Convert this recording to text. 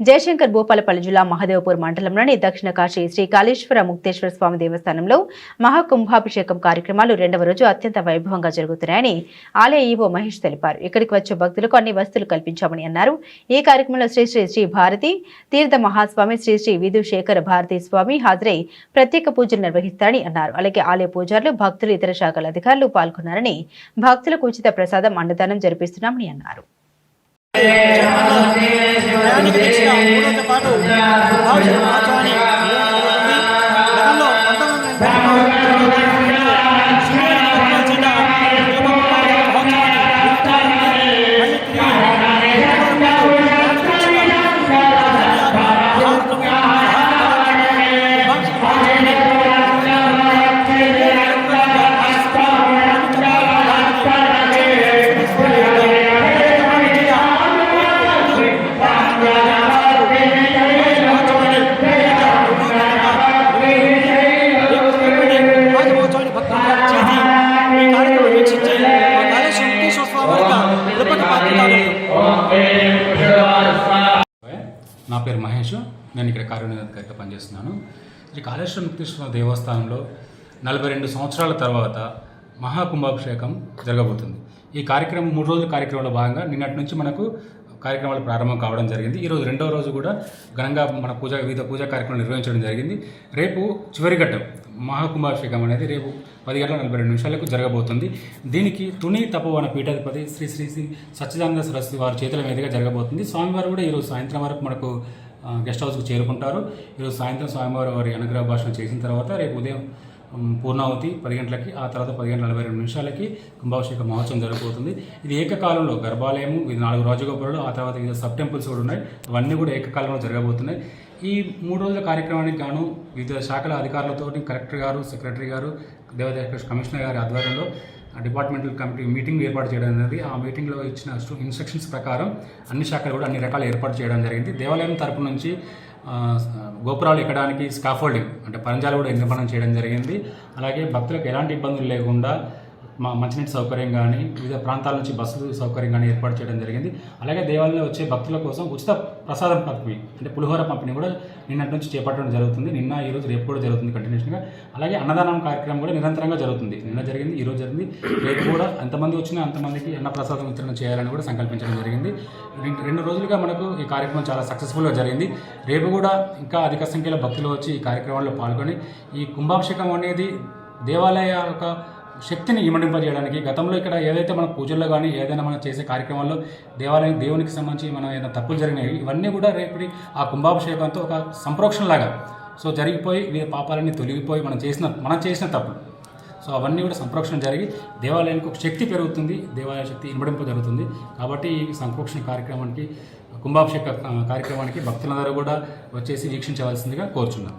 జయశంకర్ భూపాలపల్లి జిల్లా మహదేవపూర్ మండలంలోని దక్షిణ కాశీ శ్రీ కాళేశ్వర ముక్తేశ్వర స్వామి దేవస్థానంలో మహాకుంభాభిషేకం కార్యక్రమాలు రెండవ రోజు అత్యంత వైభవంగా జరుగుతున్నాయని ఆలయ ఈవో మహేష్ తెలిపారు. ఇక్కడికి వచ్చే భక్తులకు అన్ని వస్తువులు కల్పించామని అన్నారు. ఈ కార్యక్రమంలో శ్రీ శ్రీ శ్రీ భారతి తీర్థ మహాస్వామి శ్రీ శ్రీ విధుశేఖర భారతి స్వామి హాజరై ప్రత్యేక పూజలు నిర్వహిస్తారని అన్నారు. అలాగే ఆలయ పూజారులు భక్తులు ఇతర శాఖల అధికారులు పాల్గొన్నారని భక్తులకు ఉచిత ప్రసాదం అన్నదానం జరిపిస్తున్నామని అన్నారు. ဒီနေ့ကျွန်တော်တို့တပတ်တို့ဟောကျွန်တော် స్వామి నా పేరు మహేష్. నేను ఇక్కడ కార్యనిర్వాహకుడిగా పనిచేస్తున్నాను. ఈ కాళేశ్వర ముక్తేశ్వర దేవస్థానంలో నలభై రెండు సంవత్సరాల తర్వాత మహాకుంభాభిషేకం జరగబోతుంది. ఈ కార్యక్రమం మూడు రోజుల కార్యక్రమంలో భాగంగా నిన్నటి నుంచి మనకు కార్యక్రమాలు ప్రారంభం కావడం జరిగింది. ఈరోజు రెండవ రోజు కూడా ఘనంగా మన పూజ వివిధ పూజా కార్యక్రమాలు నిర్వహించడం జరిగింది. రేపు చివరి ఘట్టం మహాకుంభాభిషేకం అనేది రేపు పది గంటల నలభై రెండు నిమిషాలకు జరగబోతుంది. దీనికి తుని తపోవన పీఠాధిపతి శ్రీ శ్రీ శ్రీ సచ్చిదానంద సరస్వతి వారి చేతుల మీదుగా జరగబోతుంది. స్వామివారు కూడా ఈరోజు సాయంత్రం వరకు మనకు గెస్ట్ హౌస్కు చేరుకుంటారు. ఈరోజు సాయంత్రం స్వామివారు వారి అనుగ్రహ భాషణ చేసిన తర్వాత రేపు ఉదయం ఉమ్, పూర్ణావతి పది గంటలకి ఆ తర్వాత పది గంటల నలభై రెండు నిమిషాలకి కుంభాభిషేక మహోత్సవం జరగబోతుంది. ఇది ఏకకాలంలో గర్భాలయము ఇది నాలుగు రాజగోపురాలు ఆ తర్వాత ఇది సబ్ టెంపుల్స్ కూడా ఉన్నాయి. అవన్నీ కూడా ఏకకాలంలో జరగబోతున్నాయి. ఈ మూడు రోజుల కార్యక్రమానికి గాను వివిధ శాఖల అధికారులతో కలెక్టర్ గారు సెక్రటరీ గారు దేవాదాయ కమిషనర్ గారి ఆధ్వర్యంలో డిపార్ట్మెంటల్ కమిటీ మీటింగ్ ఏర్పాటు చేయడం అనేది ఆ మీటింగ్లో ఇచ్చిన ఇన్స్ట్రక్షన్స్ ప్రకారం అన్ని శాఖలు కూడా అన్ని రకాల ఏర్పాటు చేయడం జరిగింది. దేవాలయం తరపు నుంచి గోపురాలు ఎక్కడానికి స్కాఫోల్డింగ్ అంటే పరంజాలు కూడా నిర్మాణం చేయడం జరిగింది. అలాగే భక్తులకు ఎలాంటి ఇబ్బందులు లేకుండా మా మంచినీటి సౌకర్యం కానీ వివిధ ప్రాంతాల నుంచి బస్సులు సౌకర్యం కానీ ఏర్పాటు చేయడం జరిగింది. అలాగే దేవాలయంలో వచ్చే భక్తుల కోసం ఉచిత ప్రసాదం పంపిణీ అంటే పులిహోర పంపిణీ కూడా నిన్నటి నుంచి చేపట్టడం జరుగుతుంది. నిన్న ఈ రోజు రేపు కూడా జరుగుతుంది కంటిన్యూషన్గా అలాగే అన్నదానం కార్యక్రమం కూడా నిరంతరంగా జరుగుతుంది. నిన్న జరిగింది ఈరోజు జరిగింది. రేపు కూడా ఎంతమంది వచ్చినా అంతమందికి అన్న ప్రసాదం వితరణ చేయాలని కూడా సంకల్పించడం జరిగింది. రెండు- రెండు రోజులుగా మనకు ఈ కార్యక్రమం చాలా సక్సెస్ఫుల్గా జరిగింది. రేపు కూడా ఇంకా అధిక సంఖ్యలో భక్తులు వచ్చి ఈ కార్యక్రమాల్లో పాల్గొని ఈ కుంభాభిషేకం అనేది దేవాలయ యొక్క శక్తిని ఇమడింపజేయడానికి గతంలో ఇక్కడ ఏదైతే మన పూజల్లో కానీ ఏదైనా మనం చేసే కార్యక్రమాల్లో దేవాలయం దేవునికి సంబంధించి మనం ఏదైనా తప్పులు జరిగినాయి ఇవన్నీ కూడా రేపటి ఆ కుంభాభిషేకంతో ఒక సంప్రోక్షణలాగా సో జరిగిపోయి వీరి పాపాలన్నీ తొలగిపోయి మనం చేసిన మనం చేసిన తప్పులు సో అవన్నీ కూడా సంప్రోక్షణ జరిగి దేవాలయానికి ఒక శక్తి పెరుగుతుంది దేవాలయ శక్తి ఇనబడింపు జరుగుతుంది. కాబట్టి ఈ సంప్రోక్షణ కార్యక్రమానికి కుంభాభిషేక కార్యక్రమానికి భక్తులందరూ కూడా వచ్చేసి వీక్షించవలసిందిగా కోరుచున్నాను